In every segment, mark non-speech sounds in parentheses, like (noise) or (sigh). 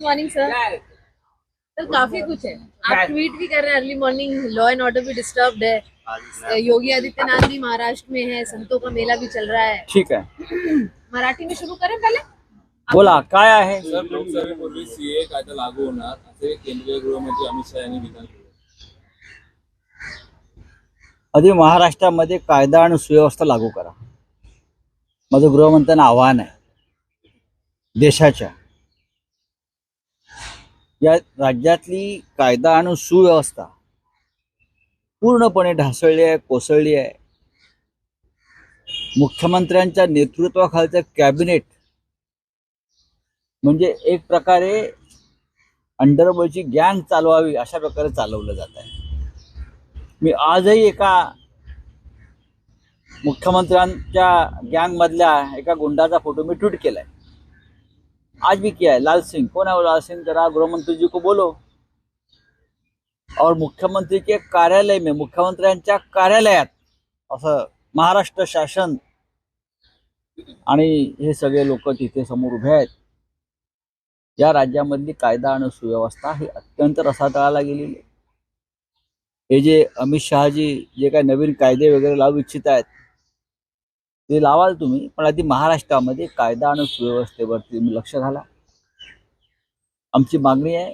Morning sir sir काफी कुछ है। आप ट्वीट भी कर रहे हैं early morning law and order भी डिस्टर्ब्ड है। योगी आदित्यनाथ भी महाराष्ट्र में है संतों का मेला भी चल रहा है। ठीक आहे (clears throat) मराठी में शुरू करें पहले। बोला काय आहे? सर लोकसभेपूर्वी सीए कायदा लागू होणार असे केंद्रीय गृहमंत्री अमित शहा यांनी विधान केलं. आधी महाराष्ट्रामध्ये कायदा आणि सुव्यवस्था लागू करा. माझं गृहमंत्र्यांना आव्हान आहे. देशाच्या या राज्यातली कायदा आणि सुव्यवस्था पूर्णपणे ढासळली आहे कोसळली आहे. मुख्यमंत्र्यांच्या नेतृत्वाखालचं कॅबिनेट म्हणजे एक प्रकारे अंडरवर्ल्डची गँग चालवावी अशा प्रकारे चालवलं जात आहे. मी आजही एका मुख्यमंत्र्यांच्या गँगमधल्या एका गुंडाचा फोटो मी ट्विट केला आहे आज भी किया है लाल सिंह। कौन है वो लाल सिंह? जरा गृहमंत्री जी को बोलो। और मुख्यमंत्री के कार्यालय में मुख्यमंत्र्यांच्या कार्यालयात असं महाराष्ट्र शासन आणि हे सगळे लोक तिथे समोर उभे आहेत. या राज्यामधली कायदा आणि सुव्यवस्था ही अत्यंत रसातळाला गेलेली आहे. हे जे अमित शहाजी जे काही नवीन कायदे वगैरे लावू इच्छित आहेत ते लावाल तुम्ही पण आधी महाराष्ट्रामध्ये कायदा आणि सुव्यवस्थेवरती तुम्ही लक्ष घाला. आमची मागणी आहे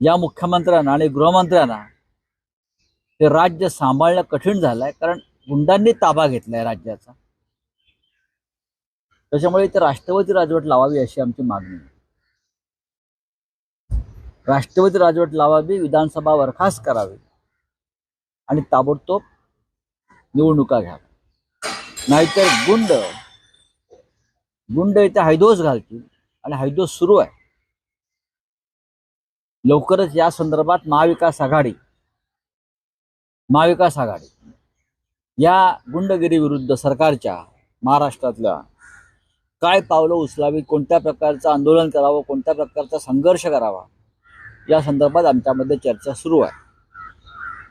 या मुख्यमंत्र्यांना आणि गृहमंत्र्यांना ते राज्य सांभाळणं कठीण झालं आहे कारण गुंडांनी ताबा घेतला आहे राज्याचा. त्याच्यामुळे इथे राष्ट्रपती राजवट लावावी अशी आमची मागणी आहे. राष्ट्रपती राजवट लावावी विधानसभा बरखास्त करावी आणि ताबडतोब निवडणुका घ्याव्या. नाहीतर गुंड. गुंड इथे हैदोस घालतील आणि हैदोस सुरू आहे. लवकरच या संदर्भात महाविकास आघाडी महाविकास आघाडी या गुंडगिरी विरुद्ध सरकारच्या महाराष्ट्रातल्या काय पावलं उचलावी कोणत्या प्रकारचं आंदोलन करावं कोणत्या प्रकारचा संघर्ष करावा या संदर्भात आमच्यामध्ये चर्चा सुरू आहे.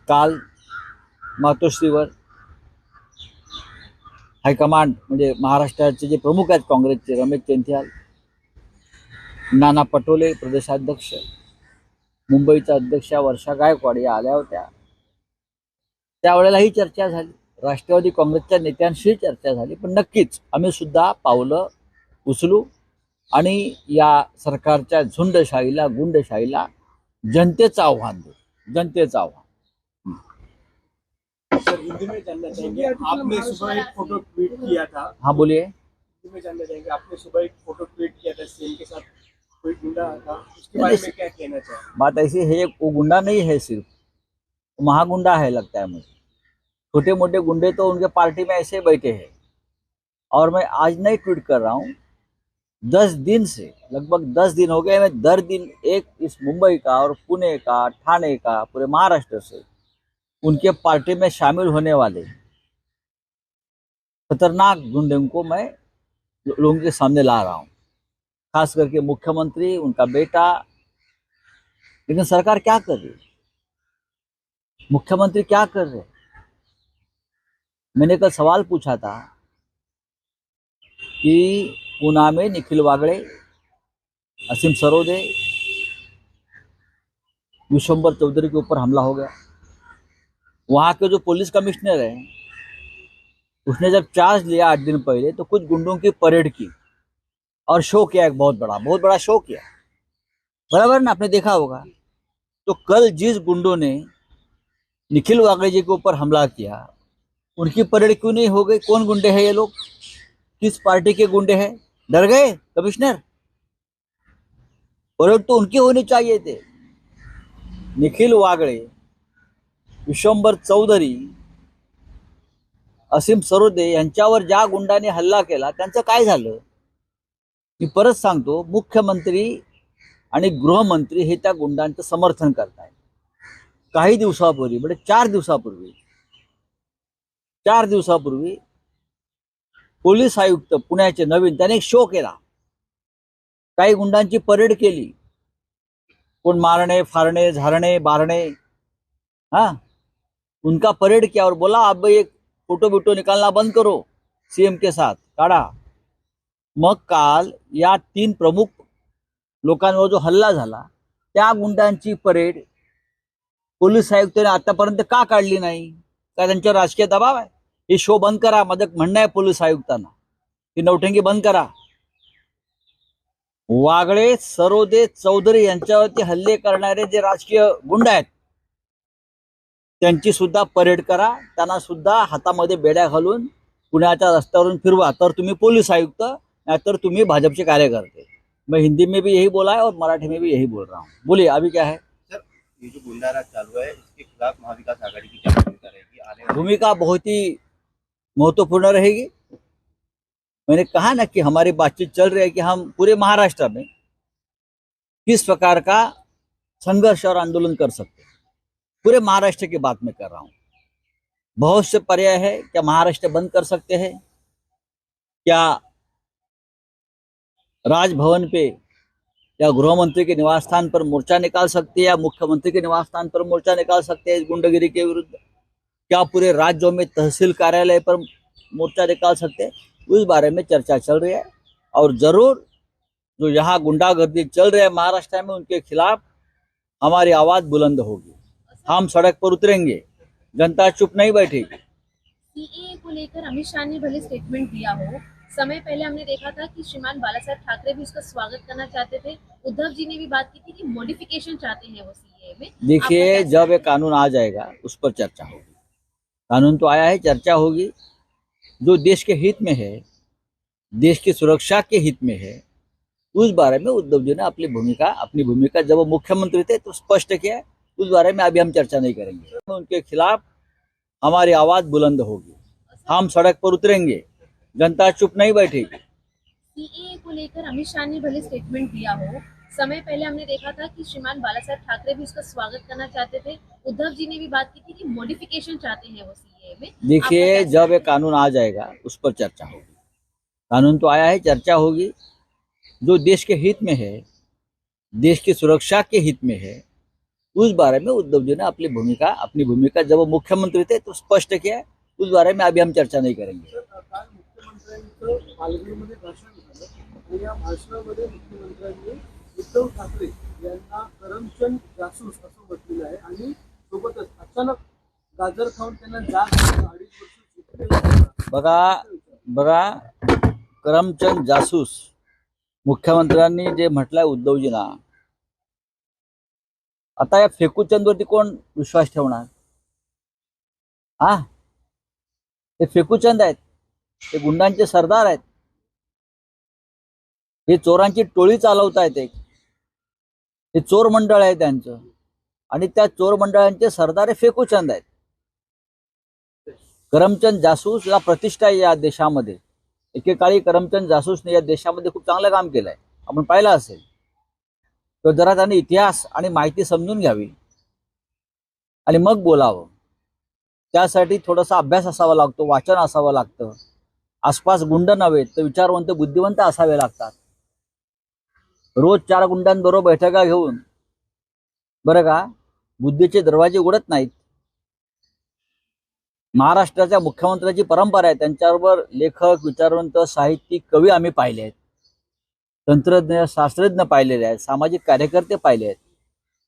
काल मातोश्रीवर हायकमांड म्हणजे महाराष्ट्राचे जे प्रमुख आहेत काँग्रेसचे रमेश चेंथियाल नाना पटोले प्रदेशाध्यक्ष मुंबईच्या अध्यक्षा वर्षा गायकवाड या आल्या होत्या. त्यावेळेला ही चर्चा झाली. राष्ट्रवादी काँग्रेसच्या नेत्यांशी चर्चा झाली पण नक्कीच आम्ही सुद्धा पावलं उचलू आणि या सरकारच्या झुंडशाहीला गुंडशाहीला जनतेचं आव्हान देऊ जनतेचं आव्हान. हिंदी में जानना चाहेंगे। आपने सुबह एक फ़ोटो ट्वीट किया था। हाँ बोलिए। हिंदी में जानना चाहेंगे। आपने सुबह एक फ़ोटो ट्वीट किया था सीएम के साथ। कोई गुंडा था। उसके बारे में क्या कहना चाहेंगे? बात ऐसी है वो गुंडा नहीं है सिर्फ़। महागुंडा है लगता है मुझे। छोटे मोटे गुंडे तो उनके पार्टी में ऐसे बैठे हैं। और मैं आज नहीं ट्वीट कर रहा हूँ। दस दिन से लगभग दस दिन हो गए मैं दर दिन एक इस मुंबई का और पुणे का ठाणे का पूरे महाराष्ट्र से उनके पार्टी में शामिल होने वाले खतरनाक गुंडों को मैं लोगों के सामने ला रहा हूँ। खास करके मुख्यमंत्री, उनका बेटा। लेकिन सरकार क्या कर रही है? मुख्यमंत्री क्या कर रहे मैंने कल सवाल पूछा था कि पूना में निखिल वागड़े, असीम सरोदे विश्वम्बर चौधरी के ऊपर हमला हो गया। वहाँ के जो पुलिस कमिश्नर है, उसने जब चार्ज लिया आठ दिन पहले तो कुछ गुंडों की परेड की। और शो किया एक बहुत बड़ा बहुत बड़ा शो किया। बराबर ना, आपने देखा होगा। तो कल जिस गुंडों ने निखिल वागड़े जी के ऊपर हमला किया, उनकी परेड क्यों नहीं हो गई? कौन गुंडे हैं ये लोग? किस पार्टी के गुंडे हैं? डर गए कमिश्नर? परेड तो उनकी होनी चाहिए थे। निखिल वागड़े विश्वंभर चौधरी असीम सरोदे यांच्यावर ज्या गुंडाने हल्ला केला त्यांचं काय झालं? मी परत सांगतो मुख्यमंत्री आणि गृहमंत्री हे त्या गुंडांचं समर्थन करतायत. काही दिवसापूर्वी म्हणजे चार दिवसापूर्वी चार दिवसापूर्वी पोलीस आयुक्त पुण्याचे नवीन त्याने एक शो केला. काही गुंडांची परेड केली. कोण मारणे फारणे झारणे बारणे हा? उनका परेड किया और बोला अब एक फोटो बिटो निकालना बंद करो सीएम के साथ। काढा। मग काल या तीन प्रमुख लोकांवर जो हल्ला झाला त्या गुंडांची परेड पोलीस आयुक्तांनी आतापर्यंत का काढली नाही? का त्यांच्यावर राजकीय दबाव आहे? हे शो बंद करा माझं म्हणणं आहे पोलीस आयुक्तांना. की नौटंकी बंद करा. वागळे सरोदे चौधरी यांच्यावरती हल्ले करणारे जे राजकीय गुंड आहेत त्यांची सुद्धा परेड करा. त्यांना सुद्धा हातामध्ये बेड्या घालून पुण्याच्या रस्त्यावरून फिरवा. तर तुम्ही पोलीस आयुक्त नाहीतर तुम्ही भाजपचे कार्यकर्ते. मैं हिंदी में भी यही बोला है और मराठी में भी यही बोल रहा हूँ. बोलिए अभी क्या है? सर ये जो गुंडाराज चालू है इसके खिलाफ महाविकास आघाड़ी की क्या भूमिका रहेगी? भूमिका बहुत ही महत्त्वपूर्ण रहेगी। मैंने कहा ना कि हमारी बातचीत चल रही है कि हम पूरे महाराष्ट्र में किस प्रकार का संघर्ष और आंदोलन कर सकते हैं। पूरे महाराष्ट्र की बात मैं कर रहा हूँ। बहुत से पर्याय है, क्या महाराष्ट्र बंद कर सकते हैं? क्या राजभवन पे, या गृहमंत्री के निवास स्थान पर मोर्चा निकाल सकते हैं, या मुख्यमंत्री के निवास स्थान पर मोर्चा निकाल सकते हैं इस गुंडागिरी के विरुद्ध? क्या पूरे राज्यों में तहसील कार्यालय पर मोर्चा निकाल सकते हैं? उस बारे में चर्चा चल रही है। और ज़रूर, जो यहाँ गुंडागर्दी चल रही है महाराष्ट्र में, उनके खिलाफ हमारी आवाज़ बुलंद होगी। हम सड़क पर उतरेंगे। जनता चुप नहीं बैठेगी। सीएए को लेकर अमित शाह ने भले स्टेटमेंट दिया हो समय पहले हमने देखा था कि श्रीमान बाला साहब ठाकरे भी उसका स्वागत करना चाहते थे। उद्धव जी ने भी बात की थी कि मॉडिफिकेशन चाहते हैं वो सीएए में। देखिए जब ये कानून आ जाएगा उस पर चर्चा होगी। कानून तो आया है चर्चा होगी। जो देश के हित में है देश की सुरक्षा के हित में है उस बारे में उद्धव जी ने अपनी भूमिका अपनी भूमिका जब वो मुख्यमंत्री थे तो स्पष्ट किया उस बारे में अभी हम चर्चा नहीं करेंगे। उनके खिलाफ हमारी आवाज़ बुलंद होगी। हम सड़क पर उतरेंगे। जनता चुप नहीं बैठेगी। सीएए को लेकर अमित शाह ने भले स्टेटमेंट दिया हो समय पहले हमने देखा था कि श्रीमान बाला साहब ठाकरे भी उसका स्वागत करना चाहते थे। उद्धव जी ने भी बात की थी कि मॉडिफिकेशन चाहते हैं वो सीएए में। देखिए जब ये कानून आ जाएगा उस पर चर्चा होगी। कानून तो आया है चर्चा होगी। जो देश के हित में है देश की सुरक्षा के हित में है उस बारे में उद्धव जी ने अपनी भूमिका अपनी भूमिका जब वो मुख्यमंत्री थे तो स्पष्ट किया है उस बारे में अभी हम चर्चा नहीं करेंगे उद्धव ठाकरे यांना करमचंद जासूस असं म्हटलेलं आहे आणि सोबतच अचानक गाजर खाऊन त्यांना जाग अडीच वर्ष झोपले होते. बघा बघा करमचंद जासूस मुख्यमंत्र्यांनी जे म्हटलंय उद्धवजींना आता या फेकूचंदवरती कोण विश्वास ठेवणार? हा हे फेकूचंद आहेत. हे गुंडांचे सरदार आहेत. हे चोरांची टोळी चालवतायत एक. हे चोर मंडळ आहे त्यांचं. आणि त्या चोर मंडळांचे सरदार हे फेकूचंद आहेत. करमचंद जासूस या प्रतिष्ठा आहे या देशामध्ये. एकेकाळी करमचंद जासूसने या देशामध्ये खूप चांगलं काम केलंय. आपण पाहिलं असेल. तर जरा त्यांनी इतिहास आणि माहिती समजून घ्यावी. आणि मग बोलावं. त्यासाठी थोडासा अभ्यास असावा लागतो वाचन असावं लागतं. आसपास गुंड नव्हे तर विचारवंत बुद्धिवंत असावे लागतात. रोज चार गुंडांबरोबर बैठका घेऊन बरं का बुद्धीचे दरवाजे उघडत नाहीत. महाराष्ट्राच्या मुख्यमंत्र्याची परंपरा आहे त्यांच्याबरोबर लेखक विचारवंत साहित्यिक कवी आम्ही पाहिले आहेत. तंत्रज्ञ शास्त्रज्ञ पाहिलेले आहेत सामाजिक कार्यकर्ते पाहिले आहेत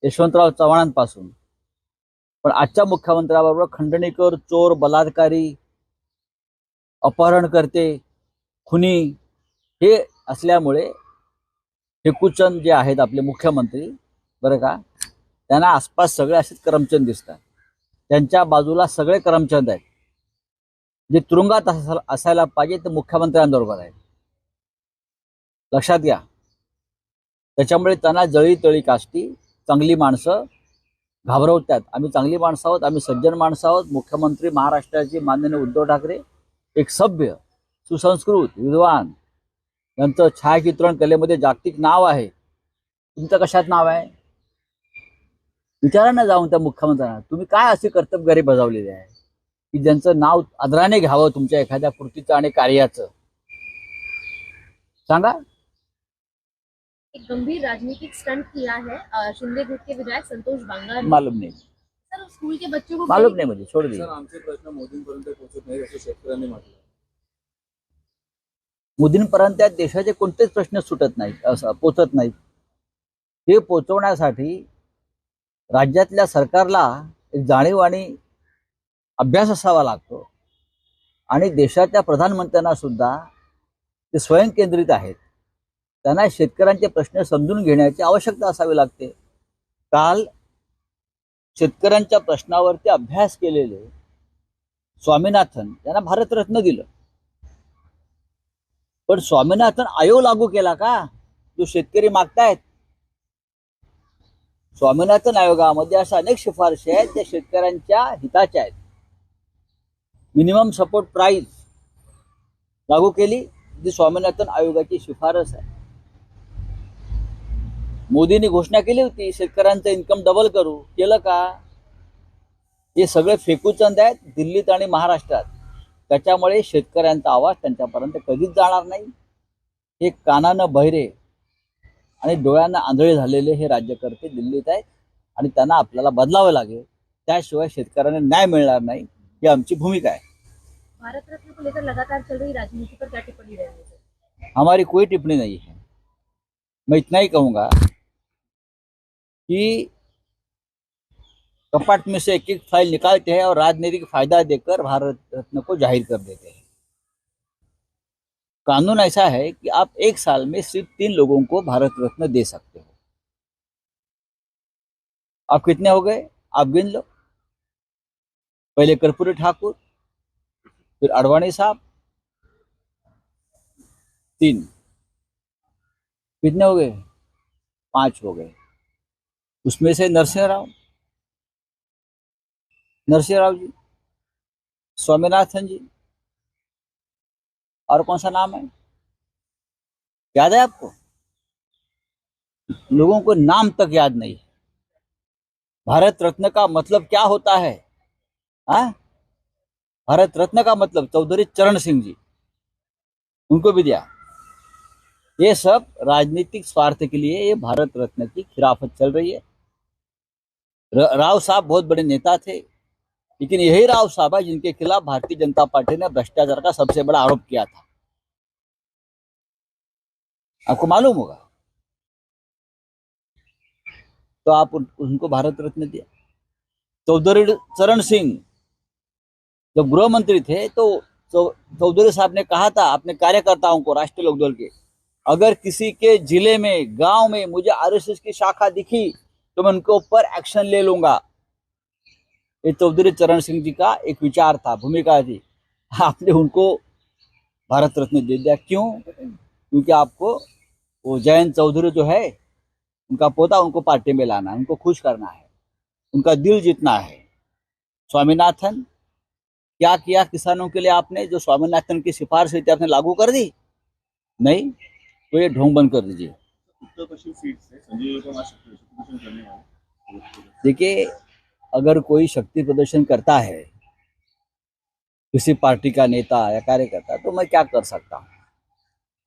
यशवंतराव चव्हाणांपासून. पण आजच्या मुख्यमंत्र्याबरोबर खंडणीकर चोर बलात्कारी अपहरणकर्ते खुनी हे असल्यामुळे फेकूचंद जे आहेत आपले मुख्यमंत्री बरं का त्यांना आसपास सगळे असेच करमचंद दिसतात. त्यांच्या बाजूला सगळे करमचंद आहेत. जे तुरुंगात असायला पाहिजे ते मुख्यमंत्र्यांबरोबर आहेत. लक्षात घ्या. त्याच्यामुळे त्यांना जळी तळी काष्टी चांगली माणसं घाबरवतात. आम्ही चांगली माणसं आहोत आम्ही सज्जन माणसं आहोत. मुख्यमंत्री महाराष्ट्राचे माननीय उद्धव ठाकरे एक सभ्य सुसंस्कृत विद्वान. यांचं छायाचित्रण कलेमध्ये जागतिक नाव आहे. तुमचं कशात नाव आहे? विचारा ना जाऊन त्या मुख्यमंत्र्यांना. तुम्ही काय अशी कर्तबगारी बजावलेली आहे? की ज्यांचं नाव आदराने घ्यावं तुमच्या एखाद्या कृतीचं आणि कार्याचं? सांगा. एक गंभीर राजनीतिक स्टंट किया है शिंदे गुट के विधायक संतोष बांगर ने। मालूम नहीं। सर स्कूल के बच्चों को मालूम नहीं मुझे छोड़ सर दीजिए आमचे प्रश्न मोदींपर्यंत पोहोचत नाही असं शेतकऱ्यांनी म्हटलं मोदींपर्यंत या देशाचे कोणतेच प्रश्न सुटत नाहीत असं पोचत नाहीत. हे पोचवण्यासाठी राज्यातल्या सरकारला एक जाणीव आणि अभ्यास असावा लागतो. आणि देशाच्या प्रधानमंत्र्यांना सुद्धा ते स्वयंकेंद्रित आहेत. त्यांना शेतकऱ्यांचे प्रश्न समजून घेण्याची आवश्यकता असावी लागते. काल शेतकऱ्यांच्या प्रश्नावरती अभ्यास केलेले स्वामीनाथन यांना भारतरत्न दिलं. पण स्वामीनाथन आयोग लागू केला का? जो शेतकरी मागतायत. स्वामीनाथन आयोगामध्ये अशा अनेक शिफारशी आहेत ज्या शेतकऱ्यांच्या हिताच्या आहेत. मिनिमम सपोर्ट प्राईज लागू केली जी स्वामीनाथन आयोगाची शिफारस आहे. मोदींनी घोषणा केली होती शेतकऱ्यांचं इन्कम डबल करू. केलं का? हे सगळे फेकूचंद आहेत दिल्लीत आणि महाराष्ट्रात. त्याच्यामुळे शेतकऱ्यांचा आवाज त्यांच्यापर्यंत कधीच जाणार नाही. हे कानानं बहिरे आणि डोळ्यांना आंधळे झालेले हे राज्यकर्ते दिल्लीत आहेत आणि त्यांना आपल्याला बदलावं लागेल. त्याशिवाय शेतकऱ्यांना न्याय मिळणार नाही ही आमची भूमिका आहे. को लगातार चल रही राजनीति पर क्या टिप्पणी हमारी कोई टिप्पणी नहीं है मैं इतना ही कहूँगा कि कपाट में से एक एक फ़ाइल निकालते हैं और राजनीतिक फ़ायदा देकर भारत रत्न को ज़ाहिर कर देते हैं। कानून ऐसा है कि आप एक साल में सिर्फ़ तीन लोगों को भारत रत्न दे सकते हो। आप कितने हो गए? आप गिन लो। पहले कर्पूरी ठाकुर, फिर अडवाणी साहब, तीन। कितने हो गए? पाँच हो गए। उसमें से नरसिंह राव नरसिंह राव जी, स्वामीनाथन जी, और कौन सा नाम है? याद है आपको? लोगों को नाम तक याद नहीं है। भारत रत्न का मतलब क्या होता है? हाँ भारत रत्न का मतलब चौधरी चरण सिंह जी। उनको भी दिया। ये सब राजनीतिक स्वार्थ के लिए ये भारत रत्न की खिलाफत चल रही है। राव साहब बहुत बड़े नेता थे लेकिन यही राव साहब है जिनके खिलाफ भारतीय जनता पार्टी ने भ्रष्टाचार का सबसे बड़ा आरोप किया था। आपको मालूम होगा? तो आप उन, उनको भारत रत्न दिया। चौधरी चरण सिंह जब गृह मंत्री थे तो चौधरी साहब ने कहा था अपने कार्यकर्ताओं को राष्ट्रीय लोकदल के अगर किसी के ज़िले में गाँव में मुझे आरएसएस की शाखा दिखी तो मैं उनके ऊपर एक्शन ले लूँगा। ये चौधरी चरण सिंह जी का एक विचार था, भूमिका थी आपने उनको भारत रत्न दे दिया। क्यों? क्योंकि आपको वो जयंत चौधरी जो है, उनका पोता उनको पार्टी में लाना है, उनको खुश करना है, उनका दिल जीतना है। स्वामीनाथन, क्या किया किसानों के लिए आपने, जो स्वामीनाथन की सिफारिश थी, आपने लागू कर दी? नहीं? तो ये ढोंग बंद कर दीजिए। देखिए, अगर कोई शक्ति प्रदर्शन करता है, किसी पार्टी का नेता या कार्यकर्ता तो मैं क्या कर सकता हूँ?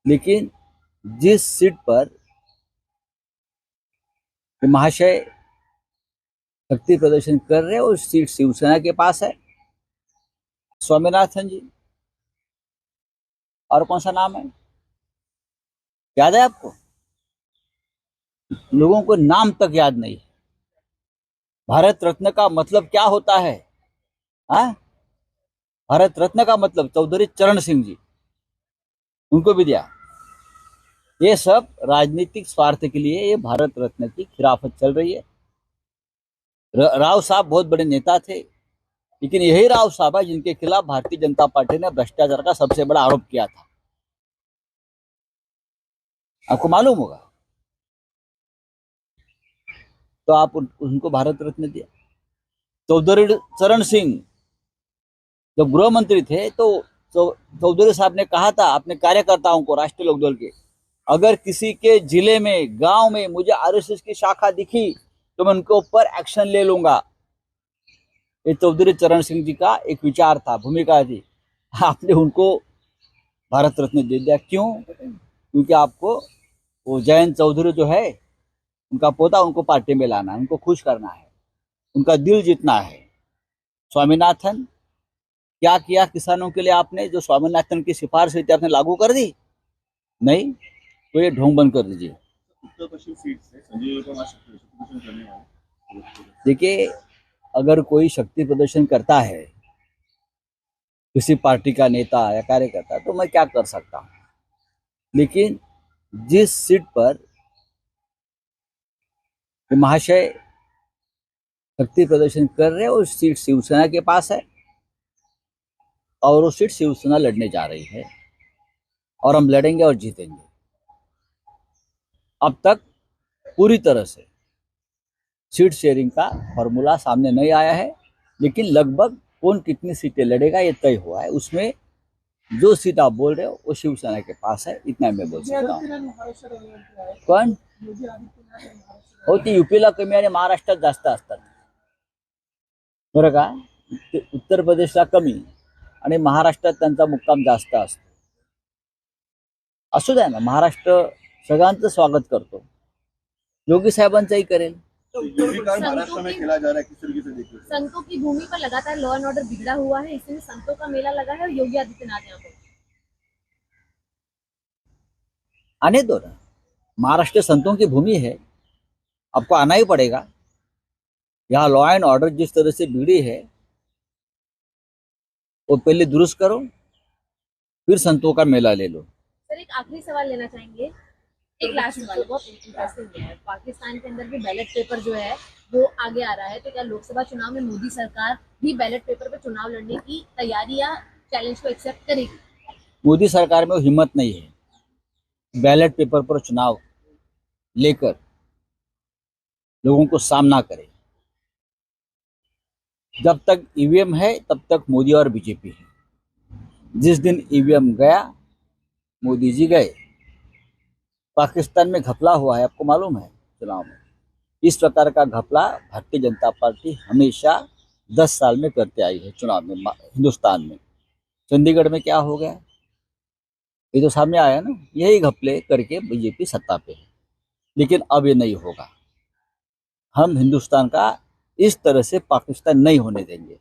लेकिन जिस सीट पर महाशय शक्ति प्रदर्शन कर रहे हैं, उस सीट शिवसेना के पास है। स्वामीनाथन जी, और कौन सा नाम है? याद है आपको? लोगों को नाम तक याद नहीं भारत रत्न का मतलब क्या होता है? हाँ? भारत रत्न का मतलब चौधरी चरण सिंह जी। उनको भी दिया। ये सब राजनीतिक स्वार्थ के लिए ये भारत रत्न की खिलाफत चल रही है। राव साहब बहुत बड़े नेता थे, लेकिन यही राव साहब है जिनके खिलाफ भारतीय जनता पार्टी ने भ्रष्टाचार का सबसे बड़ा आरोप किया था। आपको मालूम होगा तो आप उनको भारत रत्न दिया। चौधरी चरण सिंह जब गृह मंत्री थे तो चौधरी साहब ने कहा था अपने कार्यकर्ताओं को, राष्ट्रीय लोकदल के, अगर किसी के ज़िले में, गाँव में मुझे आरएसएस की शाखा दिखी तो मैं उनके ऊपर एक्शन ले लूँगा। ये चौधरी चरण सिंह जी का एक विचार था, भूमिका थी आपने उनको भारत रत्न दे दिया। क्यों? क्योंकि आपको वो जयंत चौधरी जो है उनका पोता उनको पार्टी में लाना है, उनको खुश करना है, उनका दिल जीतना है। स्वामीनाथन, क्या किया किसानों के लिए आपने जो स्वामीनाथन की सिफारिश थी, आपने लागू कर दी? नहीं? तो ये ढोंग बंद कर दीजिए। देखिए, अगर कोई शक्ति प्रदर्शन करता है, किसी पार्टी का नेता या कार्यकर्ता तो मैं क्या कर सकता हूँ? लेकिन जिस सीट पर महाशय शक्ति प्रदर्शन कर रहे हैं वो सीट शिवसेना के पास है। और वो सीट शिवसेना लड़ने जा रही है। और हम लड़ेंगे और जीतेंगे। अब तक पूरी तरह से सीट शेयरिंग का फॉर्मूला सामने नहीं आया है लेकिन लगभग कौन कितनी सीटें लड़ेगा ये तय हुआ है। उसमें जो सीट आप बोल रहे हो वो शिवसेना के पास है इतना मैं बोल सकता हूँ। आदित्यनाथ हे ते युपीला कमी आणि महाराष्ट्रात जास्त असतात. बरं का? ते उत्तर प्रदेशला कमी आणि महाराष्ट्रात त्यांचा मुक्काम जास्त असतो. असू द्या ना महाराष्ट्र सगळ्यांचं स्वागत करतो. योगी साहेबांचंही करेल. महाराष्ट्र में खेला जा रहा है किस तरीके से देखते संतों की भूमि पर लगातार लॉ एंड ऑर्डर बिगड़ा हुआ है इसलिए संतों का मेला लगा है और योगी आदित्यनाथ यहाँ पर। आने दो ना। महाराष्ट्र संतों की भूमि है। आपको आना ही पड़ेगा। यहाँ लॉ एंड ऑर्डर जिस तरह से बिगड़ी है वो पहले दुरुस्त करो फिर संतों का मेला ले लो। सर एक आखिरी सवाल लेना चाहेंगे। एक लास्ट सवाल। बहुत इंटरेस्टिंग है। पाकिस्तान के अंदर भी बैलेट पेपर जो है वो आगे आ रहा है। तो क्या लोकसभा चुनाव में मोदी सरकार भी बैलेट पेपर पे चुनाव लड़ने की तैयारी या चैलेंज को एक्सेप्ट करेगी? मोदी सरकार में वो हिम्मत नहीं है। बैलेट पेपर पर चुनाव लेकर। लोगों को सामना करे। जब तक ईवीएम है, तब तक मोदी और बीजेपी है। जिस दिन ईवीएम गया, मोदी जी गए। पाकिस्तान में घपला हुआ है, आपको मालूम है चुनाव में। इस प्रकार का घपला भारतीय जनता पार्टी हमेशा दस साल में करते आई है चुनाव में हिंदुस्तान में। चंडीगढ़ में क्या हो गया? ये तो सामने आया ना, यही घपले करके बीजेपी सत्ता पे है। लेकिन अब ये नहीं होगा। हम हिंदुस्तान का इस तरह से पाकिस्तान नहीं होने देंगे।